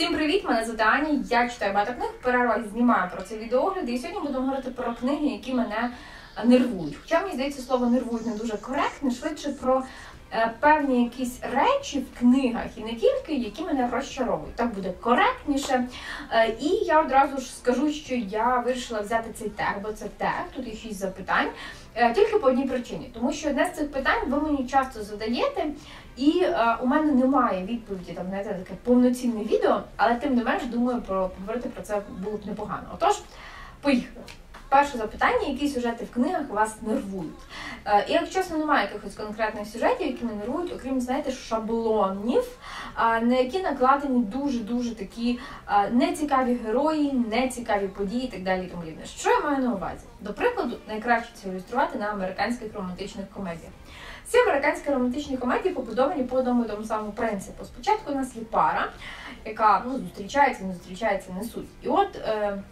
Всім привіт! Мене звати Аня. Я читаю багато книг. Перервах знімаю про це відеогляди. І сьогодні будемо говорити про книги, які мене нервують. Хоча мені здається, слово нервують не дуже коректне, швидше про певні якісь речі в книгах і не тільки, які мене розчаровують. Так буде коректніше. Е, і я одразу ж скажу, що я вирішила взяти цей тег, бо це тег, тут є шість запитань. Е, Тільки по одній причині, тому що одне з цих питань ви мені часто задаєте, і е, у мене немає відповіді там знаєте, таке повноцінне відео, але тим не менш думаю про поговорити про це було б непогано. Отож, поїхали. Перше запитання, які сюжети в книгах вас нервують. Е, і як чесно, немає якихось конкретних сюжетів, які мене нервують, окрім знаєте, шаблонів, на які накладені дуже дуже такі нецікаві герої, нецікаві події і так далі. Тому подібне. Що я маю на увазі? До прикладу, найкраще це ілюструвати на американських романтичних комедіях. Всі американські романтичні комедії побудовані по одному тому самому принципу. Спочатку у нас є пара, яка ну, зустрічається, не зустрічається, не суть. І от е,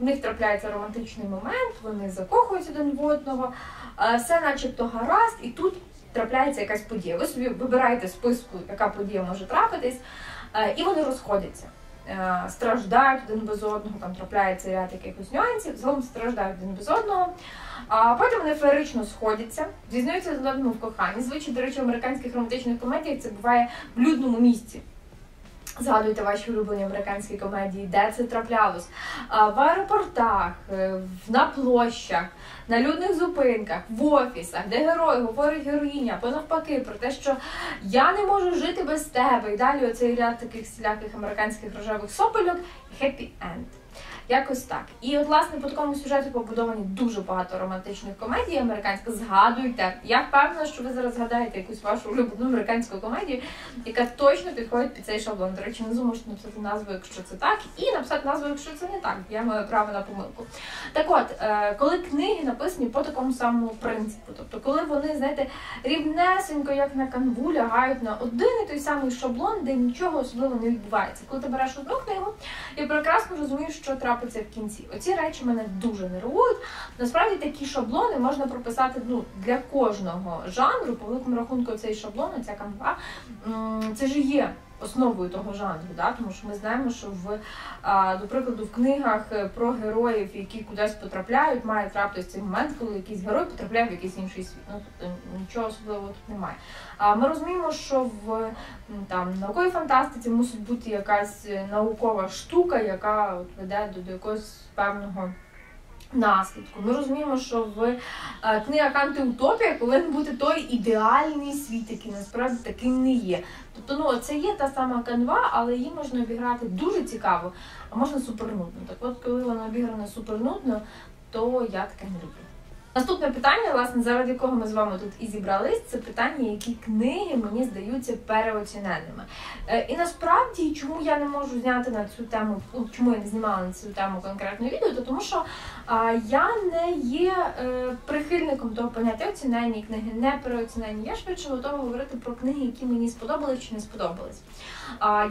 в них трапляється романтичний момент, вони закохуються один в одного, е, все начебто гаразд, і тут трапляється якась подія. Ви собі вибираєте списку, яка подія може трапитись, е, і вони розходяться. Е, Страждають один без одного, там трапляється ряд якихось нюансів, загалом страждають один без одного. А потім вони феєрично сходяться, зізнаються один одному в коханні. Звичайно, до речі, в американських романтичних комедіях це буває в людному місці. Згадуйте ваші улюблені американські комедії, де це траплялось. В аеропортах, е, на площах, на людних зупинках, в офісах, де герой говорить героїня, або навпаки, про те, що я не можу жити без тебе. І далі оцей ряд таких всіляких американських рожевих сопельок happy end. Якось так. І от, власне, по такому сюжету побудовані дуже багато романтичних комедій американських. Згадуйте. Я впевнена, що ви зараз згадаєте якусь вашу улюблену американську комедію, яка точно підходить під цей шаблон. До речі, внизу можете написати назву, якщо це так, і написати назву, якщо це не так. Я маю право на помилку. Так от, е, коли книги написані по такому самому принципу, тобто, коли вони, знаєте, рівнесенько, як на канву, лягають на один і той самий шаблон, де нічого особливого не відбувається. Коли ти береш одну книгу, я прекрасно розумію, що трапиться в кінці. Оці речі мене дуже нервують. Насправді такі шаблони можна прописати ну, для кожного жанру. По великому рахунку, цей шаблон, ця канва, це ж є. Основою того жанру, да? тому що ми знаємо, що в до прикладу в книгах е, про героїв, які кудись потрапляють, має трапитися цей момент, коли якийсь герой потрапляє в якийсь інший світ. Ну тобто нічого особливого тут немає. А ми розуміємо, що в там науковій фантастиці мусить бути якась е, наукова штука, яка от веде до, до якогось певного. Наслідку. Ми розуміємо, що в е, книгах антиутопія повинен бути той ідеальний світ, який насправді таким не є. Тобто, ну це є та сама канва, але її можна обіграти дуже цікаво, а можна супернудно. Так от, коли вона обіграна супернудно, то я таке не люблю. Наступне питання, власне, заради якого ми з вами тут і зібрались, це питання, які книги мені здаються переоціненими. Е, і насправді, чому я не можу зняти на цю тему, чому я не знімала на цю тему конкретне відео, то тому що я не є е, прихильником того поняття оцінені книги, не переоцінені. Я швидше готова говорити про книги, які мені сподобались чи не сподобались.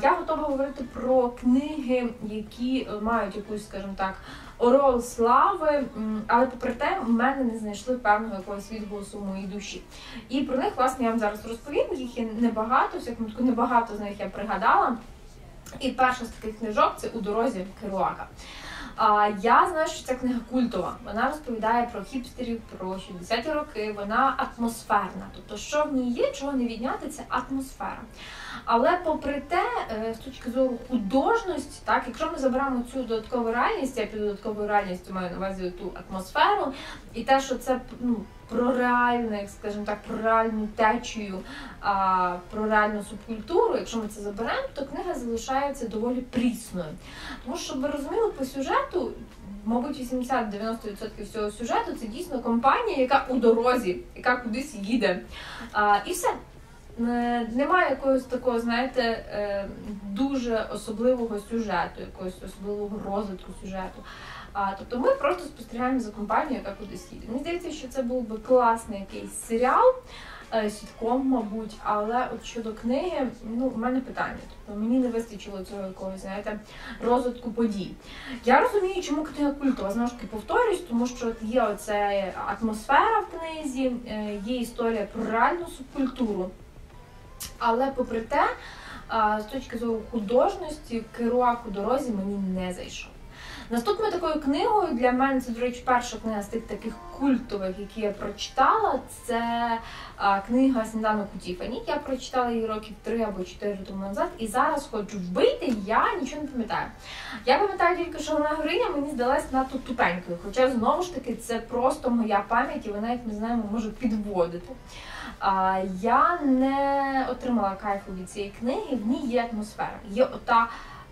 Я готова говорити про книги, які е, мають якусь, скажімо так, орол слави, але попри те, в мене не знайшли певного якогось відголосу моїй душі. І про них, власне, я вам зараз розповім. Їх є небагато, всякому небагато з них я пригадала. І перша з таких книжок це у дорозі Керуака. А я знаю, що ця книга культова. Вона розповідає про хіпстерів, про 60-ті роки. Вона атмосферна. Тобто, що в ній є, чого не відняти, це атмосфера. Але попри те, е, з точки зору художності, так, якщо ми заберемо цю додаткову реальність, я під додатковою реальністю маю на увазі ту атмосферу, і те, що це ну, про реальне, як скажімо так, про реальну течію, а, про реальну субкультуру, якщо ми це заберемо, то книга залишається доволі прісною. Тому що, ви розуміли, по сюжету, мабуть, 80-90% всього сюжету це дійсно компанія, яка у дорозі, яка кудись їде. А, і все. Е, Немає якогось такого, знаєте, е, дуже особливого сюжету, якогось особливого розвитку сюжету. А, тобто ми просто спостерігаємо за компанією, яка кудись їде. Мені здається, що це був би класний якийсь серіал, е, сітком, мабуть, але от щодо книги, ну, в мене питання. Тобто мені не вистачило цього якогось, знаєте, розвитку подій. Я розумію, чому книга культова. Знову ж таки повторюсь, тому що є оця атмосфера в книзі, е, є історія про реальну субкультуру. Але попри те, з точки зору художності Керуак у дорозі мені не зайшов. Наступною такою книгою для мене це, до речі, перша книга з тих таких культових, які я прочитала. Це книга Сніданок у Тіфані. Я прочитала її років три або чотири тому назад, і зараз хочу вбити, я нічого не пам'ятаю. Я пам'ятаю тільки, що вона героїня мені здалась надто тупенькою. Хоча знову ж таки це просто моя пам'ять, і вона, як ми знаємо, може підводити. А, Я не отримала кайфу від цієї книги, в ній є атмосфера. Є ота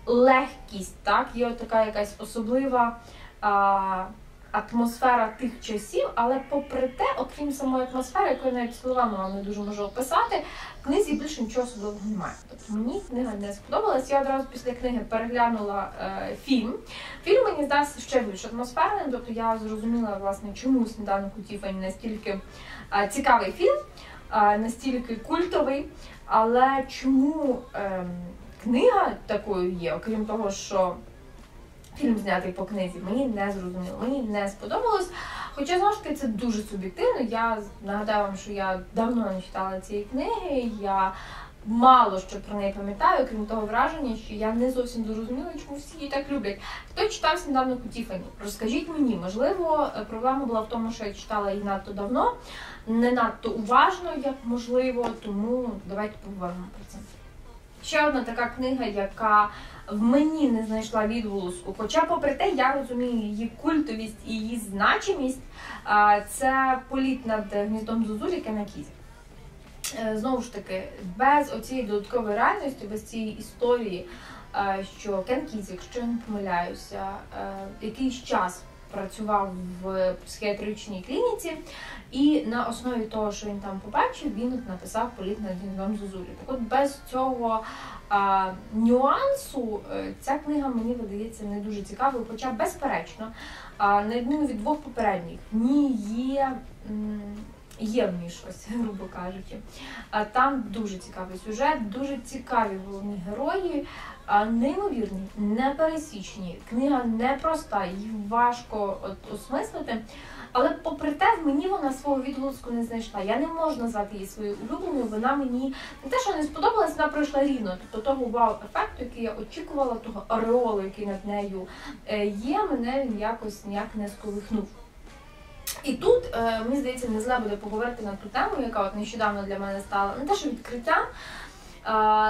легкість, так, є така якась особлива а, атмосфера тих часів, але попри те, окрім самої атмосфери, яку я навіть словами вам не дуже можу описати, в книзі більше нічого особливого немає. Тобто мені книга не сподобалась. Я одразу після книги переглянула е, фільм. Фільм мені здався ще більш атмосферним, тобто я зрозуміла, власне, чому сніданок у Тіфані настільки е, цікавий фільм, е, настільки культовий, але чому. Е, книга такою є, окрім того, що фільм знятий по книзі, мені не зрозуміло, мені не сподобалось. Хоча знову ж таки це дуже суб'єктивно. Я нагадаю вам, що я давно не читала цієї книги. Я мало що про неї пам'ятаю, крім того враження, що я не зовсім зрозуміла, чому всі її так люблять. Хто читав у Тіфані? Розкажіть мені, можливо, проблема була в тому, що я читала її надто давно, не надто уважно, як можливо, тому давайте поговоримо про це. Ще одна така книга, яка в мені не знайшла відголоску. Хоча, попри те, я розумію її культовість і її значимість. Це політ над гніздом Зузулі Кенакізі. Е, знову ж таки, без оцієї додаткової реальності, без цієї історії, що Кен Кізі, якщо я не помиляюся, е, якийсь час працював в психіатричній клініці, і на основі того, що він там побачив, він написав політ над гніздом Зозулі. Так от без цього а, нюансу е, ця книга мені видається не дуже цікавою, хоча, безперечно, а, на відміну від двох попередніх, в ній є. Є в ній щось, грубо кажучи. Там дуже цікавий сюжет, дуже цікаві головні герої, неймовірні, непересічні. Книга непроста, її важко от, осмислити. Але, попри те, мені вона свого відголоску не знайшла. Я не можу назвати її своєю улюбленою. Вона мені не те, що не сподобалась, вона пройшла рівно. Тобто того вау-ефекту, який я очікувала, того ореолу, який над нею е, є, мене він якось ніяк не сколихнув. І тут, е, мені здається, не зле буде поговорити на ту тему, яка от нещодавно для мене стала не те, що відкриття.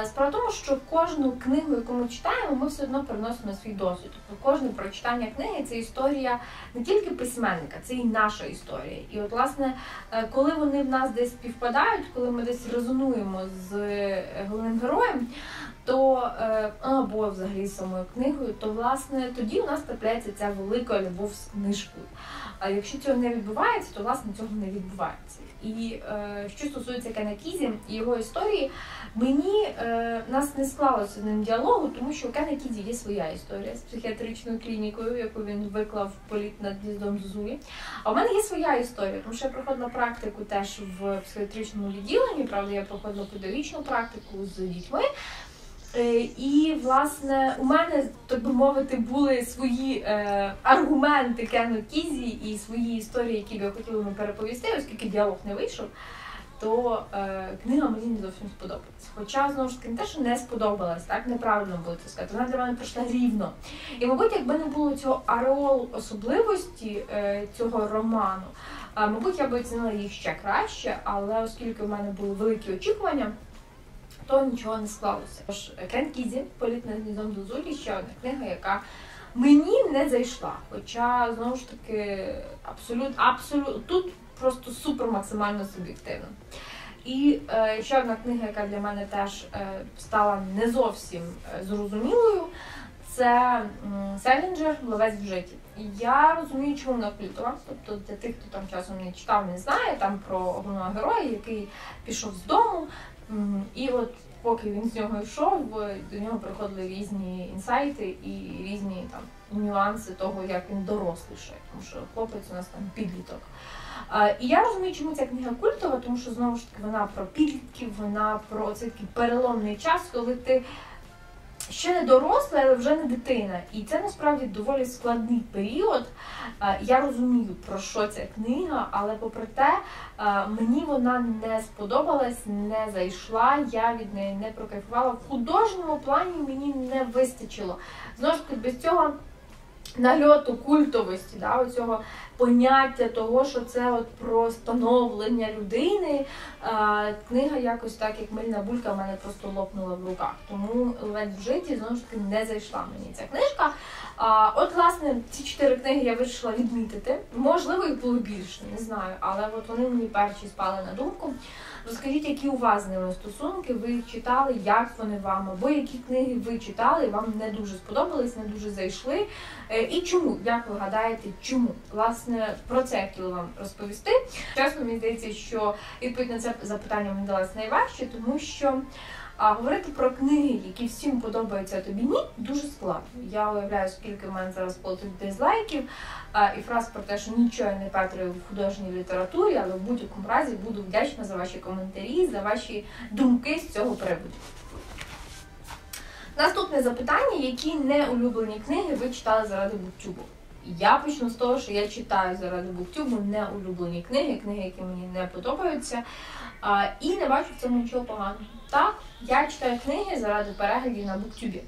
Справа в тому, що кожну книгу, яку ми читаємо, ми все одно переносимо свій досвід. Тобто кожне прочитання книги це історія не тільки письменника, це і наша історія. І от, власне, е, коли вони в нас десь співпадають, коли ми десь резонуємо з е, головним героєм, то е, або взагалі самою книгою, то власне тоді у нас трапляється ця велика любов з книжкою. А якщо цього не відбувається, то власне цього не відбувається. І е, що стосується Кенакізі і його історії, мені е, нас не склалося з ним діалогу, тому що у Кенакізі є своя історія з психіатричною клінікою, яку він виклав політ над гніздом Зузулі. А у мене є своя історія, тому що я проходила практику теж в психіатричному відділенні. Правда, я проходила педагогічну практику з дітьми. Е, і, власне, у мене, так би мовити, були свої е, аргументи Кену Кізі і свої історії, які б я хотіла йому переповісти, оскільки діалог не вийшов, то е, книга мені не зовсім сподобалась. Хоча, знову ж таки, не те, що не сподобалась, так неправильно буде це сказати, вона для мене пройшла рівно. І, мабуть, якби не було цього ареолу особливості е, цього роману, мабуть, я б оцінила їх ще краще, але оскільки у мене були великі очікування то нічого не склалося. Тож Кен Кізі, політ над гніздом Зозулі, ще одна книга, яка мені не зайшла. Хоча, знову ж таки, абсолютно абсолют, тут просто супер максимально суб'єктивно. І е, ще одна книга, яка для мене теж е, стала не зовсім е, зрозумілою, це Селінджер Ловець в житті. Я розумію, чому вона культова. Тобто для тих, хто там часом не читав, не знає там про головного героя, який пішов з дому, і от поки він з нього йшов, до нього приходили різні інсайти і різні там нюанси того, як він дорослішає, тому що хлопець у нас там підліток. І я розумію, чому ця книга культова, тому що знову ж таки вона про підлітків, вона про цей такий переломний час, коли ти ще не доросла, але вже не дитина. І це насправді доволі складний період. Я розумію, про що ця книга, але попри те, мені вона не сподобалась, не зайшла, я від неї не прокайфувала. В художньому плані мені не вистачило. Знову ж таки, без цього нальоту культовості, да, оцього поняття того, що це от про становлення людини. Е, книга якось так, як мильна булька, в мене просто лопнула в руках. Тому ледь в житті знову ж таки не зайшла мені ця книжка. А, от, власне, ці чотири книги я вирішила відмітити. Можливо, їх було більше, не знаю, але от вони мені перші спали на думку. Розкажіть, які у вас з ними стосунки, ви їх читали, як вони вам, або які книги ви читали, вам не дуже сподобались, не дуже зайшли. Е, І чому? Як ви гадаєте, чому? Власне, про це я хотіла вам розповісти. Чесно, мені здається, що відповідь на це запитання мені далась найважче, тому що а, говорити про книги, які всім подобаються, тобі ні, дуже складно. Я уявляю, скільки в мене зараз полетить дизлайків а, і фраз про те, що нічого я не петрую в художній літературі, але в будь-якому разі буду вдячна за ваші коментарі, за ваші думки з цього приводу. Наступне запитання: які неулюблені книги ви читали заради буктюбу? Я почну з того, що я читаю заради буктюбу неулюблені книги, книги, які мені не подобаються, і не бачу в цьому нічого поганого. Так, я читаю книги заради переглядів на буктюбі.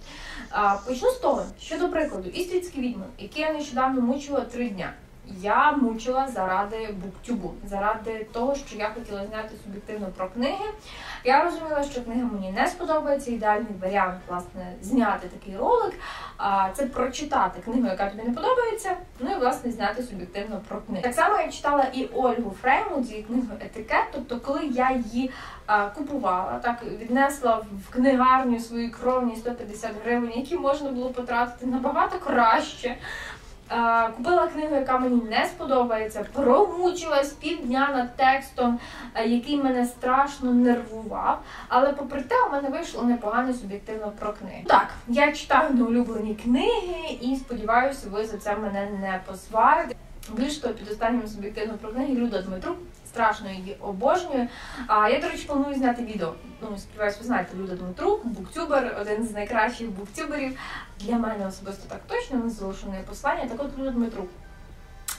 Почну з того, що до прикладу, істрицькі відьми, які я нещодавно мучила три дня. Я мучила заради буктюбу, заради того, що я хотіла зняти суб'єктивно про книги. Я розуміла, що книга мені не сподобається. Ідеальний варіант, власне, зняти такий ролик. Це прочитати книгу, яка тобі не подобається. Ну і власне зняти суб'єктивно про книгу. Так само я читала і Ольгу Фреймут з її книгою Етикет. Тобто, коли я її купувала, так віднесла в книгарню свої кровні 150 гривень, які можна було потратити набагато краще. Купила книгу, яка мені не сподобається, промучилась півдня над текстом, який мене страшно нервував. Але попри те, у мене вийшло непогано суб'єктивно про книги. Так, я читаю неулюблені книги і сподіваюся, ви за це мене не посварите. Більш того, під останнім суб'єктивно про книги Люда Дмитрук. Страшно її обожнюю. А я, до речі, планую зняти відео. Ну, сподіваюся, ви знаєте Люда Дмитрук, буктюбер, один з найкращих буктюберів. Для мене особисто так точно не залишене послання. Так от Люда Дмитрук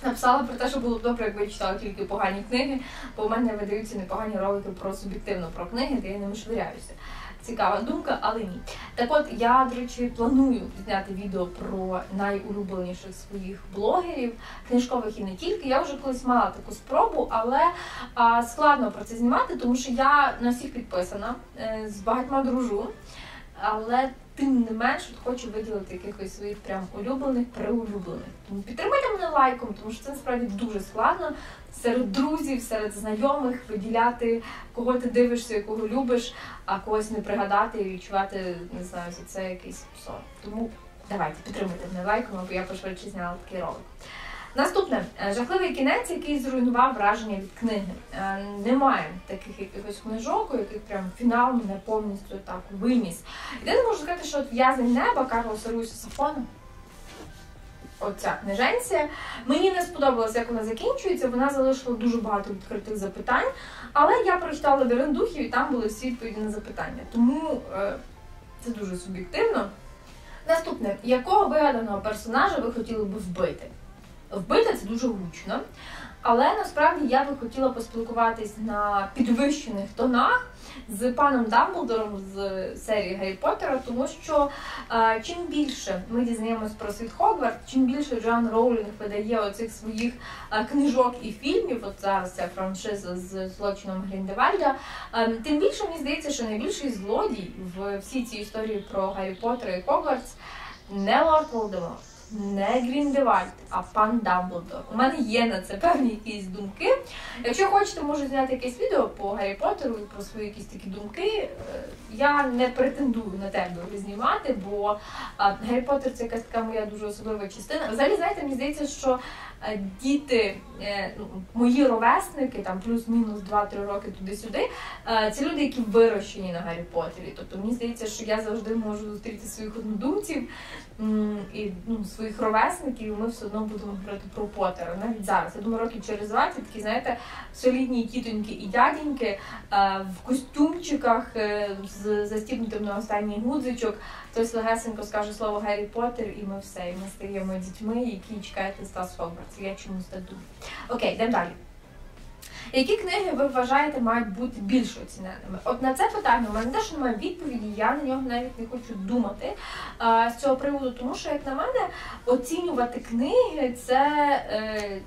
написала про те, що було б добре, якби я читала тільки погані книги, бо в мене видаються непогані ролики про суб'єктивно про книги, де я ними швиряюся. Цікава думка, але ні. Так от я, до речі, планую зняти відео про найулюбленіших своїх блогерів, книжкових і не тільки. Я вже колись мала таку спробу, але а, складно про це знімати, тому що я на всіх підписана, е, з багатьма дружу. Але тим не менш от хочу виділити якихось своїх прям улюблених, приулюблених. Тому підтримайте мене лайком, тому що це насправді дуже складно серед друзів, серед знайомих виділяти, кого ти дивишся, якого любиш, а когось не пригадати і відчувати, не знаю, за це якийсь сором. Тому давайте підтримуйте мене лайком, або я пошвидше зняла такий ролик. Наступне Е, жахливий кінець, який зруйнував враження від книги. Е, Немає таких якихось книжок, у яких прям фінал мене повністю так виніс. Єдине можу сказати, що от в'язень неба Карлоса Руйса Сафона. Оця книженція. Мені не сподобалося, як вона закінчується. Вона залишила дуже багато відкритих запитань. Але я прочитала лабіринт духів і там були всі відповіді на запитання. Тому е, це дуже суб'єктивно. Наступне, якого вигаданого персонажа ви хотіли би вбити? Вбити це дуже гучно. Але насправді я би хотіла поспілкуватись на підвищених тонах з паном Дамблдором з серії Гаррі Поттера, тому що е, чим більше ми дізнаємось про світ Хогварт, чим більше Джоан Роулінг видає оцих своїх е, книжок і фільмів, от зараз ця франшиза з злочином Гріндевальда, е, тим більше мені здається, що найбільший злодій в всій цій історії про Гаррі Поттера і Хогвартс не Лорд Волдеморт не Гріндевальд, а пан Дамблдор. У мене є на це певні якісь думки. Якщо хочете, можу зняти якесь відео по Гаррі Поттеру про свої якісь такі думки. Е, Я не претендую на те, аби знімати, бо Гаррі Поттер це якась така моя дуже особлива частина. Взагалі, знаєте, мені здається, що діти, е, ну, мої ровесники, там плюс-мінус 2-3 роки туди-сюди, е, це люди, які вирощені на Гаррі Поттері. Тобто мені здається, що я завжди можу зустріти своїх однодумців і ну, своїх ровесників, і ми все одно будемо говорити про Поттера. Навіть зараз. Я думаю, років через 20 такі, знаєте, солідні тітоньки і дяденьки е, в костюмчиках з застібнутим на останній гудзичок. Хтось легесенько скаже слово Гаррі Поттер, і ми все. І ми стаємо дітьми, які чекають листа з Хогвартсу. Я чомусь так думаю. Окей, йдемо далі. Які книги ви вважаєте мають бути більш оціненими? От на це питання у мене теж немає відповіді, я на нього навіть не хочу думати а, з цього приводу, тому що, як на мене, оцінювати книги це. Е,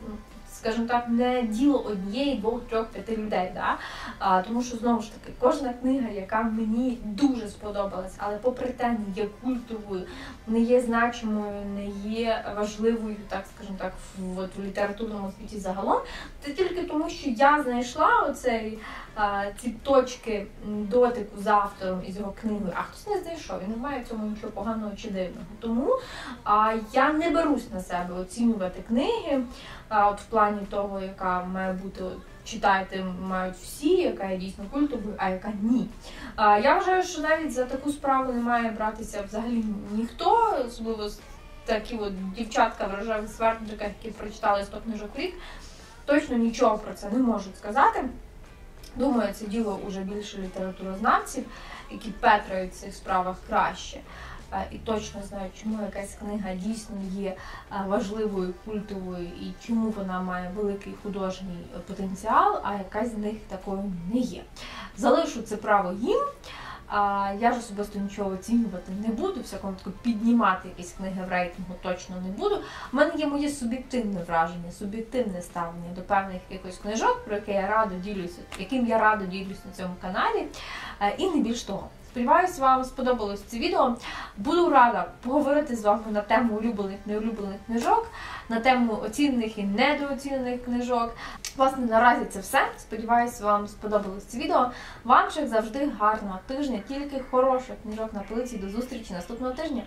Скажімо так, не діло однієї, двох, трьох, п'яти людей. Да? А, тому що знову ж таки, кожна книга, яка мені дуже сподобалась, але попри те не є культовою, не є значимою, не є важливою, так скажімо так, в, от, в літературному світі загалом, це тільки тому, що я знайшла оцей ці точки дотику з автором і з його книгою, а хтось не знайшов і немає в цьому нічого поганого чи дивного. Тому а, я не берусь на себе оцінювати книги, а, от в плані того, яка має бути. Читати мають всі, яка є дійсно культовою, а яка ні. А, я вважаю, що навіть за таку справу не має братися взагалі ніхто, особливо такі от дівчатка в рожевих свердликах, які прочитали 100 книжок в рік, точно нічого про це не можуть сказати. Думаю, це діло уже більше літературознавців, які петрають в цих справах краще. Е, І точно знають, чому якась книга дійсно є е, важливою, культовою і чому вона має великий художній потенціал, а якась з них такою не є. Залишу це право їм. А я ж особисто нічого оцінювати не буду, всякому таку піднімати якісь книги в рейтингу точно не буду. У мене є моє суб'єктивне враження, суб'єктивне ставлення до певних якихось книжок, про яке я радо ділюся, яким я радо ділюсь на цьому каналі, е, і не більш того. Сподіваюсь, вам сподобалось це відео. Буду рада поговорити з вами на тему улюблених неулюблених книжок, на тему оцінених і недооцінених книжок. Власне, наразі це все. Сподіваюсь, вам сподобалось це відео. Вам як завжди гарного тижня, тільки хороших книжок на полиці. До зустрічі наступного тижня.